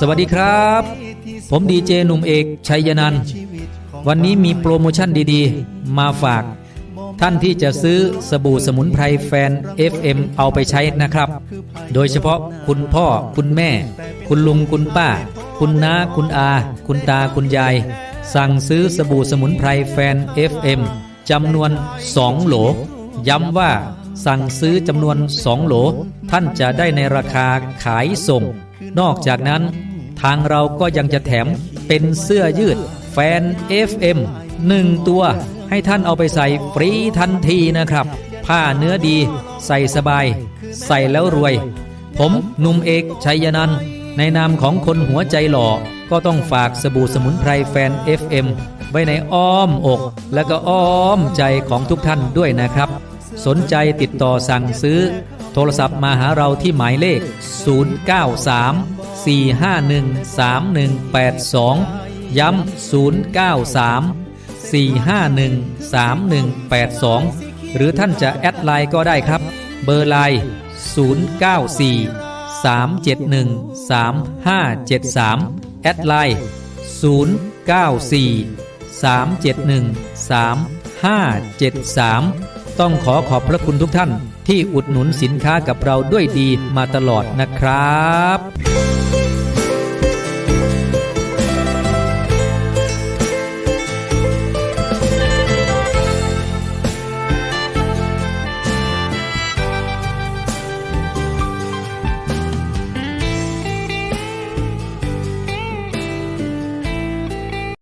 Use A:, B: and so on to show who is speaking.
A: สวัสดีครับ ผมดีเจหนุ่มเอกชัยนันวันนี้มีโปรโมชั่นดีๆ มาฝาก ท่านที่จะซื้อสบู่สมุนไพรแฟน FM เอาไปใช้นะครับ โดยเฉพาะคุณพ่อคุณแม่ คุณลุงคุณป้า คุณน้าคุณอา คุณตาคุณยาย สั่งซื้อสบู่สมุนไพรแฟน FM จำนวน 2 โหล ย้ำว่าสั่งซื้อจำนวน 2 โหล ท่านจะได้ในราคาขายส่ง นอกจากนั้น ทางเราก็ยังจะแถมเป็นเสื้อยืด แฟน FM 1 ตัว ให้ท่านเอาไปใส่ฟรีทันทีนะครับ ผ้าเนื้อดี ใส่สบาย ใส่แล้วรวย ผมนุ่มเอกชัยนันในนามของคนหัวใจหล่อ ก็ต้องฝากสบู่สมุนไพรแฟน FM ไว้ในอ้อมอก และก็อ้อมใจของทุกท่านด้วยนะครับ สนใจติดต่อสั่งซื้อ โทรศัพท์มาหาเราที่หมายเลข 093 451 3182 ย้ำ 093 451 3182 หรือท่านจะแอดไลน์ก็ได้ครับ เบอร์ไลน์094 371 3573 แอดไลน์094 371 3573 ต้องขอขอบพระคุณทุกท่านที่อุดหนุนสินค้ากับเราด้วยดีมาตลอดนะครับ